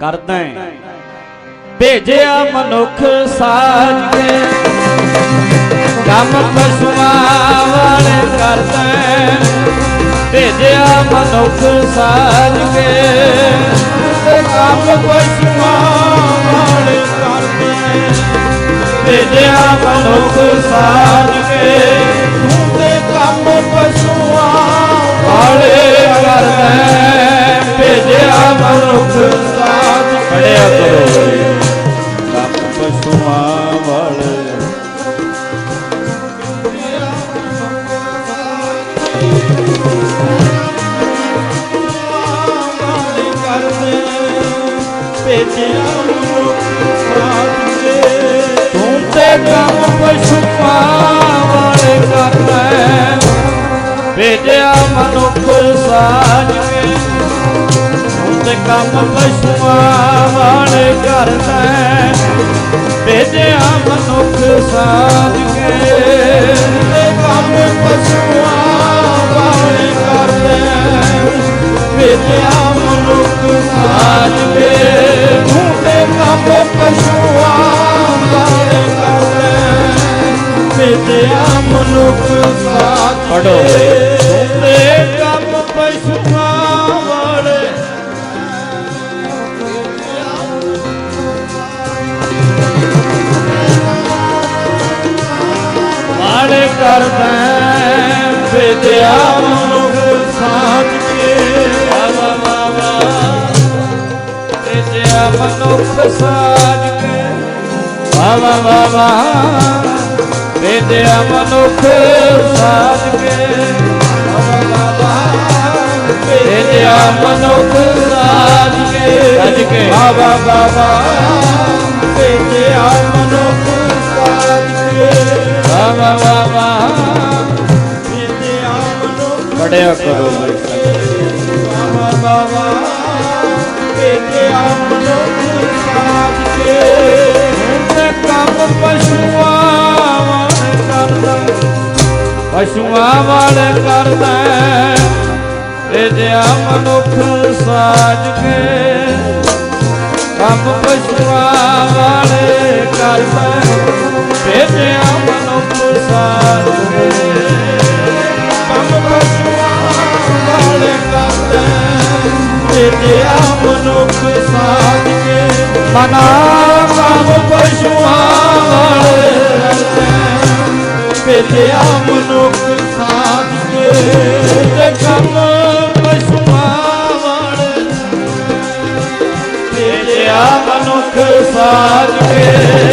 ਕਰਦਾ ਹੈ। ਭੇਜਿਆ ਮਨੁੱਖ ਸਾਜ ਕੇ ਕੰਮ ਪਸ਼ੂਆਂ ਵਾਲੇ ਕਰਦਾ ਭੇਜਿਆ ਮਨੁੱਖ ਸਾਜ ਕੇ ਤੇ ਕੰਮ ਪਸ਼ੂਆਂ ਵਾਲੇ ਕਰਦਾ ਭੇਜਿਆ ਮਨੁੱਖ ਸਾਜ ਕੇ ਖੜਿਆ ਕਰੋ ਕੰਮ ਪਸ਼ੂਆਂ ਵਾਲੇ ਭੇਜਿਆ ਕੇ ਤੂੰ ਤੇ ਕੰਮ ਪਸ਼ੂਆਂ ਵਾਲੇ ਕਰਦਾ ਹੈ। ਭੇਜਿਆ ਮਨੁੱਖ ਸਾਜ ਕੇ ਤੂੰ ਤੇ ਕੰਮ ਪਸ਼ੂਆਂ ਵਾਲੇ ਕਰਦਾ। ਭੇਜਿਆ ਮਨੁੱਖ ਸਾਜ ਕੇ ਤੇ ਕੰਮ ਪਸ਼ੂਆਂ ਵਾਲੇ ਕਰਦਾ। ਭੇਜਿਆ ਮਨੁੱਖ ਸਾਜ ਕੇ ਤੂੰ ਕੰਮ ਪਸ਼ੂਆਂ ਵਾਲੇ ਕਰਦਾ। ਭੇਜਿਆ ਮਨੁੱਖ ਸਾਜ ਪੜੋ ਤੇ ਕੰਮ ਪਸ਼ੂਆਂ ਕਰਦਾ ਭੇਜਿਆ ਮਨੁੱਖ ਸਾਜ ਕੇ। ਵਾ ਵਾ ਵਾ ਭੇਜਿਆ ਮਨੁੱਖ ਸਾਜ ਕੇ। ਵਾ ਵਾ ਵਾ ਵਾ ਭੇਜਿਆ ਮਨੁੱਖ ਸਾਜ ਕੇ। ਵਾ ਵਾ ਵਾ ਭੇਜਿਆ ਮਨੁੱਖ ਸਾਜ ਕੇ। ਸਾਜ ਕੇ ਵਾ ਵਾ ਵਾ ਵਾ ਭੇਜਿਆ ਮਨੁੱਖ ਸਾਜ ਕੇ। ਵਾ ਵਾ ਪੜਿਆ ਕਰੋ ਸਾਜ ਕੇ ਤੇ ਕੰਮ ਪਸ਼ੂਆਂ ਵਾਲੇ ਕਰਦਾ ਪਸ਼ੂਆਂ ਵਾਲੇ ਕਰਦਾ ਭੇਜਿਆ ਮਨੁੱਖ ਸਾਜ ਕੇ ਕੰਮ ਪਸ਼ੂਆਂ ਵਾਲੇ ਕਰਦਾ ਭੇਜਿਆ ਮਨੁੱਖ ਸਾਜ ਭੇਜਿਆ ਮਨੁੱਖ ਸਾਜ ਕੇ ਮਨਾ ਕੰਮ ਪਸ਼ੂਆਂ ਵਾਲੇ ਭੇਜਿਆ ਮਨੁੱਖ ਸਾਜ ਕੇ ਤੇ ਕੰਮ ਪਸ਼ੂਆਂ ਵਾਲੇ ਭੇਜਿਆ ਮਨੁੱਖ ਸਾਜ ਕੇ